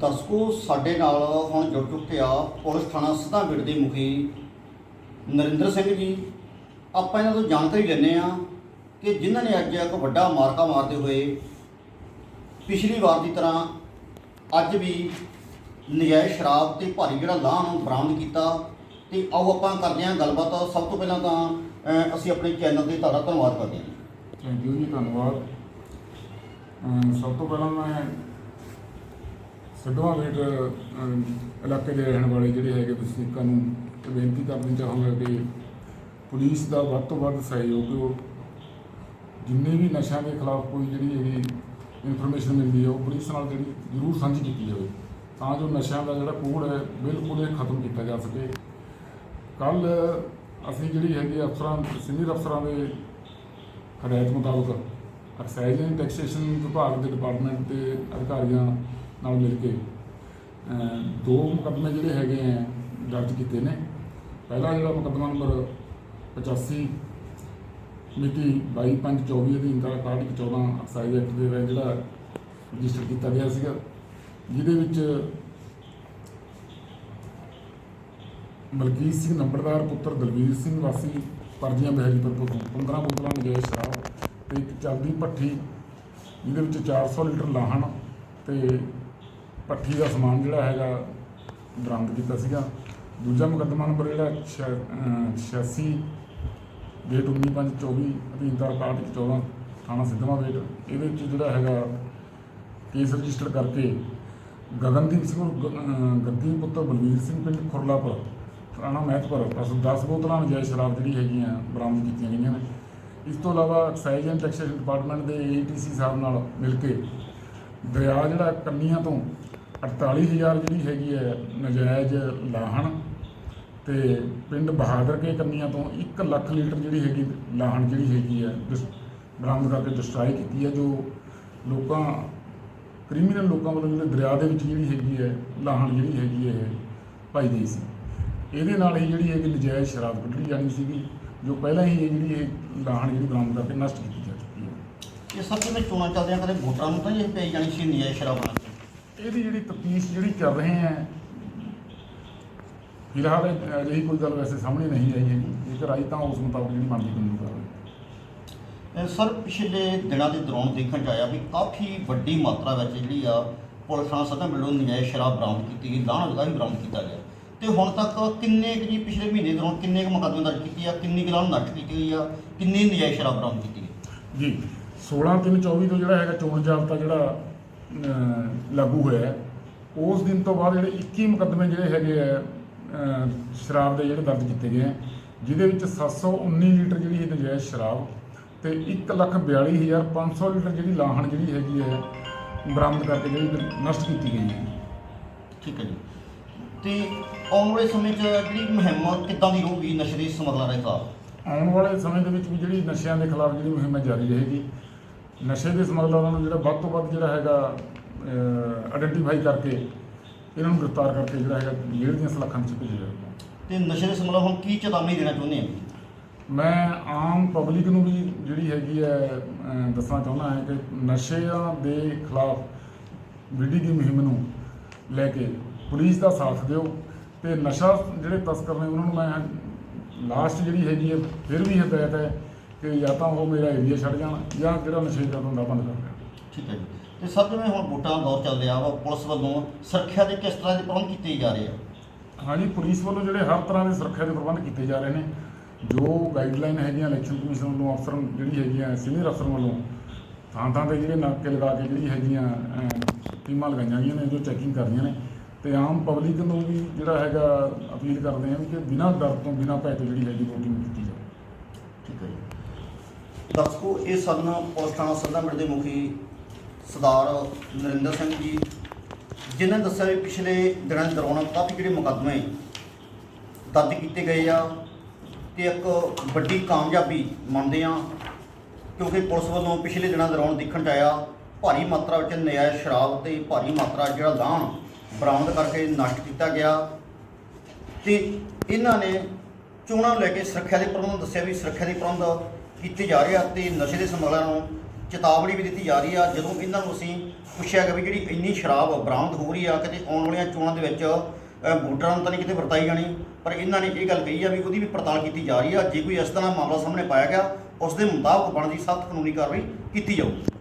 ਦਰਸ਼ਕੋ ਸਾਡੇ ਨਾਲ ਹੁਣ ਜੁੜ ਚੁੱਕੇ ਆ ਪੁਲਿਸ ਥਾਣਾ ਸਿੱਧਾਂਗੜ੍ਹ ਦੇ ਮੁਖੀ ਨਰਿੰਦਰ ਸਿੰਘ ਜੀ। ਆਪਾਂ ਇਹਨਾਂ ਤੋਂ ਜਾਣਕਾਰੀ ਲੈਂਦੇ ਆ ਕਿ ਜਿਨ੍ਹਾਂ ਨੇ ਅੱਜ ਇੱਕ ਵੱਡਾ ਮਾਰਕਾ ਮਾਰਦੇ ਹੋਏ ਪਿਛਲੀ ਵਾਰ ਦੀ ਤਰ੍ਹਾਂ ਅੱਜ ਵੀ ਨਜਾਇਜ਼ ਸ਼ਰਾਬ ਤੇ ਭਾਰੀ ਜਿਹੜਾ ਲਾਹ ਨੂੰ ਬਰਾਮਦ ਕੀਤਾ ਤੇ ਆਓ ਆਪਾਂ ਕਰਦੇ ਹਾਂ ਗੱਲਬਾਤ। ਸਭ ਤੋਂ ਪਹਿਲਾਂ ਤਾਂ ਅਸੀਂ ਆਪਣੇ ਚੈਨਲ ਤੇ ਤੁਹਾਡਾ ਧੰਨਵਾਦ ਕਰਦੇ ਹਾਂ। ਥੈਂਕ ਯੂ ਜੀ ਧੰਨਵਾਦ ਸਭ ਤੋਂ ਪਹਿਲਾਂ ਮੈਂ ਸਿੱਧਵਾਂ ਵੇਟ ਇਲਾਕੇ ਦੇ ਰਹਿਣ ਵਾਲੇ ਜਿਹੜੇ ਹੈਗੇ ਵਸਨੀਕਾਂ ਨੂੰ ਇਹ ਬੇਨਤੀ ਕਰਨੀ ਚਾਹਾਂਗਾ ਕਿ ਪੁਲਿਸ ਦਾ ਵੱਧ ਤੋਂ ਵੱਧ ਸਹਿਯੋਗ ਦਿਓ। ਜਿੰਨੇ ਵੀ ਨਸ਼ਿਆਂ ਦੇ ਖਿਲਾਫ ਕੋਈ ਜਿਹੜੀ ਹੈਗੀ ਇਨਫੋਰਮੇਸ਼ਨ ਮਿਲਦੀ ਹੈ, ਉਹ ਪੁਲਿਸ ਨਾਲ ਜਿਹੜੀ ਜ਼ਰੂਰ ਸਾਂਝੀ ਕੀਤੀ ਜਾਵੇ। ਤਾਂ ਜੋ ਨਸ਼ਿਆਂ ਦਾ ਜਿਹੜਾ ਕੋੜ ਹੈ, ਬਿਲਕੁਲ ਇਹ ਖਤਮ ਕੀਤਾ ਜਾ ਸਕੇ। ਕੱਲ ਅਸੀਂ ਜਿਹੜੀ ਹੈਗੀ ਅਫਸਰਾਂ, ਸੀਨੀਅਰ ਅਫਸਰਾਂ ਦੇ ਹਦਾਇਤ ਮੁਤਾਬਕ ਐਕਸਾਈਜ਼ ਐਂਡ ਟੈਕਸੇਸ਼ਨ ਵਿਭਾਗ ਦੇ ਡਿਪਾਰਟਮੈਂਟ ਦੇ ਅਧਿਕਾਰੀਆਂ ਨਾਲ ਮਿਲ ਕੇ ਦੋ ਮੁਕੱਦਮੇ ਜਿਹੜੇ ਹੈਗੇ ਆ, ਦਰਜ ਕੀਤੇ ਨੇ। ਪਹਿਲਾ ਜਿਹੜਾ ਮੁਕੱਦਮਾ ਨੰਬਰ 85 ਮਿਤੀ 22/5/24 ਅਧੀਨ ਦਾ 6114 ਐਕਸਾਈਜ਼ ਐਕਟ ਦੇ ਵਿੱਚ ਜਿਹੜਾ ਰਜਿਸਟਰ ਕੀਤਾ ਗਿਆ ਸੀਗਾ, ਜਿਹਦੇ ਵਿੱਚ ਮਲਕੀਤ ਸਿੰਘ ਨੰਬਰਦਾਰ, ਪੁੱਤਰ ਦਲਵੀਰ ਸਿੰਘ ਵਾਸੀ ਪਰਜੀਆਂ ਬਹਿਰੀਪੁਰ ਤੋਂ 15 ਬੋਤਲਾਂ ਨਜਾਇਜ਼ ਸ਼ਰਾਬ ਤੇ ਇੱਕ ਚੱਲਦੀ ਭੱਠੀ, ਜਿਹਦੇ ਵਿੱਚ 400 ਲੀਟਰ ਲਾਹਣ ਤੇ ਭੱਠੀ ਦਾ ਸਮਾਨ ਜਿਹੜਾ ਹੈਗਾ, ਬਰਾਮਦ ਕੀਤਾ ਸੀਗਾ। ਦੂਜਾ ਮੁਕੱਦਮਾ ਨੰਬਰ ਜਿਹੜਾ ਛਿਆ- ਅਹ 86 ਡੇਟ 19/5/24 ਅਧੀਨ ਦਾ 6114 ਥਾਣਾ ਸਿੱਧਵਾਂ ਵੇਟ ਇਹਦੇ ਵਿੱਚ ਜਿਹੜਾ ਹੈਗਾ, ਕੇਸ ਰਜਿਸਟਰ ਕਰਕੇ ਗਗਨਦੀਪ ਸਿੰਘ ਗੱਦੀ ਪੁੱਤਰ ਬਲਵੀਰ ਸਿੰਘ ਪਿੰਡ ਖੁਰਲਾਪੁਰ ਥਾਣਾ ਮਹਿਤਪੁਰ, ਪਾਸੋਂ 10 ਬੋਤਲਾਂ ਨਜਾਇਜ਼ ਸ਼ਰਾਬ ਜਿਹੜੀ ਹੈਗੀਆਂ ਬਰਾਮਦ ਕੀਤੀਆਂ ਗਈਆਂ ਨੇ। ਇਸ ਤੋਂ ਇਲਾਵਾ ਐਕਸਾਈਜ਼ ਐਂਡ ਟੈਕਸੇਸ਼ਨ ਡਿਪਾਰਟਮੈਂਟ ਦੇ ਏਟੀਸੀ ਸਾਹਿਬ ਨਾਲ ਮਿਲ ਕੇ ਦਰਿਆ ਜਿਹੜਾ ਕੰਨੀਆਂ ਤੋਂ 48000 ਜਿਹੜੀ ਹੈਗੀ ਹੈ ਨਜਾਇਜ਼ ਲਾਹਣ ਤੇ ਪਿੰਡ ਬਹਾਦਰ ਕੇ ਕੰਨੀਆਂ ਤੋਂ 1 ਲੱਖ ਲੀਟਰ ਜਿਹੜੀ ਹੈਗੀ ਲਾਹਣ ਜਿਹੜੀ ਹੈਗੀ ਹੈ ਡਿਸ- ਬਰਾਮਦ ਕਰਕੇ ਡਿਸਟਰਾਈ ਕੀਤੀ ਹੈ, ਜੋ ਲੋਕਾਂ ਕ੍ਰਿਮੀਨਲ ਲੋਕਾਂ ਵੱਲੋਂ ਜਿਹੜੇ ਦਰਿਆ ਦੇ ਵਿੱਚ ਜਿਹੜੀ ਹੈਗੀ ਹੈ, ਲਾਹਣ ਜਿਹੜੀ ਹੈਗੀ ਹੈ ਇਹ ਪਾਈ ਗਈ ਸੀ। ਇਹਦੇ ਨਾਲ ਹੀ ਜਿਹੜੀ ਹੈਗੀ ਨਜਾਇਜ਼ ਸ਼ਰਾਬ ਕੱਢੀ ਜਾਣੀ ਸੀਗੀ, ਜੋ ਪਹਿਲਾਂ ਹੀ ਇਹ ਜਿਹੜੀ ਇਹ ਲਾਹਣ ਜਿਹੜੀ ਬਰਾਮਦ ਕਰਕੇ ਨਸ਼ਟ ਕੀਤੀ ਜਾ ਚੁੱਕੀ ਹੈ। ਇਹ ਸਭ ਜਿਵੇਂ ਚੋਣਾਂ ਚੱਲਦੀਆਂ, ਕਦੇ ਵੋਟਰਾਂ ਨੂੰ ਤਾਂ ਇਹ ਪਈ ਜਾਣੀ ਸੀ, ਨਜਾਇਜ਼ ਸ਼ਰਾਬਾਂ ਨਾਲ? ਇਹਦੀ ਜਿਹੜੀ ਤਫਤੀਸ਼ ਜਿਹੜੀ ਕਰ ਰਹੇ ਹੈ ਫਿਲਹਾਲ ਇਹ ਅਜਿਹੀ ਕੋਈ ਗੱਲ ਵੈਸੇ ਸਾਹਮਣੇ ਨਹੀਂ ਆਈ ਹੈਗੀ। ਜੇਕਰ ਆਈ ਤਾਂ ਉਸ ਮੁਤਾਬਕ ਜਿਹੜੀ ਬਣਦੀ ਕਾਨੂੰਨੀ ਕਾਰਵਾਈ। ਸਰ ਪਿਛਲੇ ਦਿਨਾਂ ਦੇ ਦੌਰਾਨ ਦੇਖਣ ਚ ਆਇਆ ਵੀ ਕਾਫੀ ਵੱਡੀ ਮਾਤਰਾ ਵਿੱਚ ਜਿਹੜੀ ਆ ਪੁਲਿਸ ਨਾਲ ਸਦਾ ਮਿਲੋ ਨਜਾਇਜ਼ ਸ਼ਰਾਬ ਬਰਾਮਦ ਕੀਤੀ ਗਈ ਲਾਹਣ ਲਗਾ ਵੀ ਬਰਾਮਦ ਕੀਤਾ ਗਿਆ। ਤੇ ਹੁਣ ਤੱਕ ਕਿੰਨੇ ਕੁ ਜੀ ਪਿਛਲੇ ਮਹੀਨੇ ਦੌਰਾਨ ਕਿੰਨੇ ਕੁ ਮੁਕੱਦਮੇ ਦਰਜ ਕੀਤੇ ਆ ਕਿੰਨੀ ਕੁ ਲਾਹਣ ਨਸ਼ਟ ਕੀਤੀ ਗਈ ਆ ਕਿੰਨੀ ਨਜਾਇਜ਼ ਸ਼ਰਾਬ ਬਰਾਮਦ ਕੀਤੀ ਗਈ? ਜੀ 16 3 24 ਤੋਂ ਜਿਹੜਾ ਹੈਗਾ ਚੋਣ ਜ਼ਾਬਤਾ ਜਿਹੜਾ ਲਾਗੂ ਹੋਇਆ ਹੈ, ਉਸ ਦਿਨ ਤੋਂ ਬਾਅਦ ਜਿਹੜੇ 21 ਮੁਕੱਦਮੇ ਜਿਹੜੇ ਹੈਗੇ ਆ ਸ਼ਰਾਬ ਦੇ ਜਿਹੜੇ ਦਰਜ ਕੀਤੇ ਗਏ ਆ ਜਿਹਦੇ ਵਿੱਚ 719 ਲੀਟਰ ਜਿਹੜੀ ਹੈ ਨਜਾਇਜ਼ ਸ਼ਰਾਬ ਤੇ 142500 ਲੀਟਰ ਜਿਹੜੀ ਲਾਹਣ ਜਿਹੜੀ ਹੈਗੀ ਹੈ ਬਰਾਮਦ ਕਰਕੇ ਜਿਹੜੀ ਨਸ਼ਟ ਕੀਤੀ ਗਈ ਹੈ। ਠੀਕ ਹੈ ਜੀ। ਤੇ ਆਉਣ ਵਾਲੇ ਸਮੇਂ 'ਚ ਜਿਹੜੀ ਮੁਹਿੰਮ ਕਿੱਦਾਂ ਦੀ ਹੋਊਗੀ ਨਸ਼ੇ ਦੇ ਸਮਗਲਰਾਂ ਦੇ ਖਿਲਾਫ? ਆਉਣ ਵਾਲੇ ਸਮੇਂ ਦੇ ਵਿੱਚ ਵੀ ਜਿਹੜੀ ਨਸ਼ਿਆਂ ਦੇ ਖਿਲਾਫ ਜਿਹੜੀ ਮੁਹਿੰਮ ਜਾਰੀ ਰਹੇਗੀ ਨਸ਼ੇ ਦੇ ਸਮਗਲਰਾਂ ਨੂੰ ਜਿਹੜਾ ਵੱਧ ਤੋਂ ਵੱਧ ਜਿਹੜਾ ਹੈਗਾ ਆਇਡੈਂਟੀਫਾਈ ਕਰਕੇ ਇਹਨਾਂ ਨੂੰ ਗ੍ਰਿਫਤਾਰ ਕਰਕੇ ਜਿਹੜਾ ਹੈਗਾ ਜੇਲ੍ਹ ਦੀਆਂ ਸਲਾਖਾਂ ਵਿੱਚ ਭੇਜਿਆ ਜਾਵੇਗਾ ਤੇ ਨਸ਼ੇ ਦੇ ਸਮਗਲਰ ਹੁਣ ਕੀ ਚੇਤਾਵਨੀ ਦੇਣਾ ਚਾਹੁੰਦੇ ਆ? ਮੈਂ ਆਮ ਪਬਲਿਕ ਨੂੰ ਵੀ ਜਿਹੜੀ ਹੈਗੀ ਹੈ ਦੱਸਣਾ ਚਾਹੁੰਦਾ ਹਾਂ ਕਿ ਨਸ਼ਿਆਂ ਦੇ ਖਿਲਾਫ ਵਿਡੀ ਦੀ ਮੁਹਿੰਮ ਨੂੰ ਲੈ ਕੇ ਪੁਲਿਸ ਦਾ ਸਾਥ ਦਿਓ ਤੇ ਨਸ਼ਾ ਜਿਹੜੇ ਤਸਕਰ ਨੇ ਉਹਨਾਂ ਨੂੰ ਮੈਂ ਲਾਸਟ ਜਿਹੜੀ ਹੈਗੀ ਹੈ ਫਿਰ ਵੀ ਹਦਾਇਤ ਹੈ ਕਿ ਜਾਂ ਤਾਂ ਉਹ ਮੇਰਾ ਏਰੀਆ ਛੱਡ ਜਾਣ ਜਾਂ ਜਿਹੜਾ ਨਸ਼ੇ ਦਾ ਧੰਦਾ ਬੰਦ ਕਰ ਦੇਣ। ਠੀਕ ਹੈ ਜੀ। ਤੇ ਸਰ ਜਿਵੇਂ ਹੁਣ ਵੋਟਾਂ ਦਾ ਦੌਰ ਚੱਲ ਰਿਹਾ ਵਾ ਪੁਲਿਸ ਵੱਲੋਂ ਸੁਰੱਖਿਆ ਦੇ ਕਿਸ ਤਰ੍ਹਾਂ ਦੇ ਪ੍ਰਬੰਧ ਕੀਤੇ ਜਾ ਰਹੇ ਆ? ਹਾਂਜੀ ਪੁਲਿਸ ਵੱਲੋਂ ਜਿਹੜੇ ਹਰ ਤਰ੍ਹਾਂ ਦੇ ਸੁਰੱਖਿਆ ਦੇ ਪ੍ਰਬੰਧ ਕੀਤੇ ਜਾ ਰਹੇ ਨੇ। ਜੋ ਗਾਈਡਲਾਈਨ ਹੈਗੀਆਂ ਇਲੈਕਸ਼ਨ ਕਮਿਸ਼ਨ ਵੱਲੋਂ ਅਫਸਰ ਜਿਹੜੀ ਹੈਗੀਆਂ ਸੀਨੀਅਰ ਅਫਸਰ ਵੱਲੋਂ ਥਾਂ ਥਾਂ ਤੇ ਜਿਹੜੇ ਨਾਕੇ ਲਗਾ ਕੇ ਜਿਹੜੀ ਹੈਗੀਆਂ ਟੀਮਾਂ ਲਗਾਈਆਂ ਗਈਆਂ ਨੇ ਜੋ ਚੈਕਿੰਗ ਕਰ ਰਹੀਆਂ ਨੇ। ਤੇ ਆਮ ਪਬਲਿਕ ਨੂੰ ਵੀ ਜਿਹੜਾ ਹੈਗਾ ਅਪੀਲ ਕਰਦੇ ਹਾਂ ਕਿ ਬਿਨਾਂ ਡਰ ਤੋਂ ਬਿਨਾਂ ਭੈ ਤੋਂ ਜਿਹੜੀ ਹੈਗੀ ਵੋਟਿੰਗ ਕੀਤੀ ਦਰਸ਼ਕੋ ਇਹ ਸਨ ਪੁਲਿਸ ਥਾਣਾ ਸੱਦਾਮਿੰਟ ਦੇ ਮੁਖੀ ਸਰਦਾਰ ਨਰਿੰਦਰ ਸਿੰਘ ਜੀ, ਜਿਨ੍ਹਾਂ ਨੇ ਦੱਸਿਆ ਵੀ ਪਿਛਲੇ ਦਿਨਾਂ ਦੇ ਦੌਰਾਨ ਕਾਫੀ ਜਿਹੜੇ ਮੁਕੱਦਮੇ ਦਰਜ ਕੀਤੇ ਗਏ ਆ ਤੇ ਇੱਕ ਵੱਡੀ ਕਾਮਯਾਬੀ ਮੰਨਦੇ ਆ, ਕਿਉਂਕਿ ਪੁਲਿਸ ਵੱਲੋਂ ਪਿਛਲੇ ਦਿਨਾਂ ਦੌਰਾਨ ਦੇਖਣ 'ਚ ਆਇਆ, ਭਾਰੀ ਮਾਤਰਾ ਵਿੱਚ ਨਜਾਇਜ਼ ਸ਼ਰਾਬ ਤੇ ਭਾਰੀ ਮਾਤਰਾ ਜਿਹੜਾ ਲਾਹਣ ਬਰਾਮਦ ਕਰਕੇ ਨਸ਼ਟ ਕੀਤਾ ਗਿਆ ਤੇ ਇਹਨਾਂ ਨੇ ਚੋਣਾਂ ਨੂੰ ਲੈ ਕੇ ਸੁਰੱਖਿਆ ਦੇ ਪ੍ਰਬੰਧ ਦੱਸਿਆ ਵੀ ਸੁਰੱਖਿਆ ਦੇ ਪ੍ਰਬੰਧ ਕੀਤੇ ਜਾ ਰਹੇ ਆ ਤੇ ਨਸ਼ੇ ਦੇ ਸਮਗਲਰਾਂ ਨੂੰ ਚੇਤਾਵਨੀ ਵੀ ਦਿੱਤੀ ਜਾ ਰਹੀ ਆ। ਜਦੋਂ ਇਹਨਾਂ ਨੂੰ ਅਸੀਂ ਪੁੱਛਿਆ ਗਿਆ ਵੀ ਜਿਹੜੀ ਇੰਨੀ ਸ਼ਰਾਬ ਬਰਾਮਦ ਹੋ ਰਹੀ ਆ, ਕਿਤੇ ਆਉਣ ਵਾਲੀਆਂ ਚੋਣਾਂ ਦੇ ਵਿੱਚ ਵੋਟਰਾਂ ਨੂੰ ਤਾਂ ਨਹੀਂ ਕਿਤੇ ਵਰਤਾਈ ਜਾਣੀ, ਪਰ ਇਹਨਾਂ ਨੇ ਇਹ ਗੱਲ ਕਹੀ ਆ ਵੀ ਉਹਦੀ ਵੀ ਪੜਤਾਲ ਕੀਤੀ ਜਾ ਰਹੀ ਆ। ਜੇ ਕੋਈ ਇਸ ਤਰ੍ਹਾਂ ਮਾਮਲਾ ਸਾਹਮਣੇ ਪਾਇਆ ਗਿਆ, ਉਸ ਦੇ ਮੁਤਾਬਕ ਬਣਦੀ ਸਖਤ ਕਾਨੂੰਨੀ ਕਾਰਵਾਈ ਕੀਤੀ ਜਾਊਗੀ।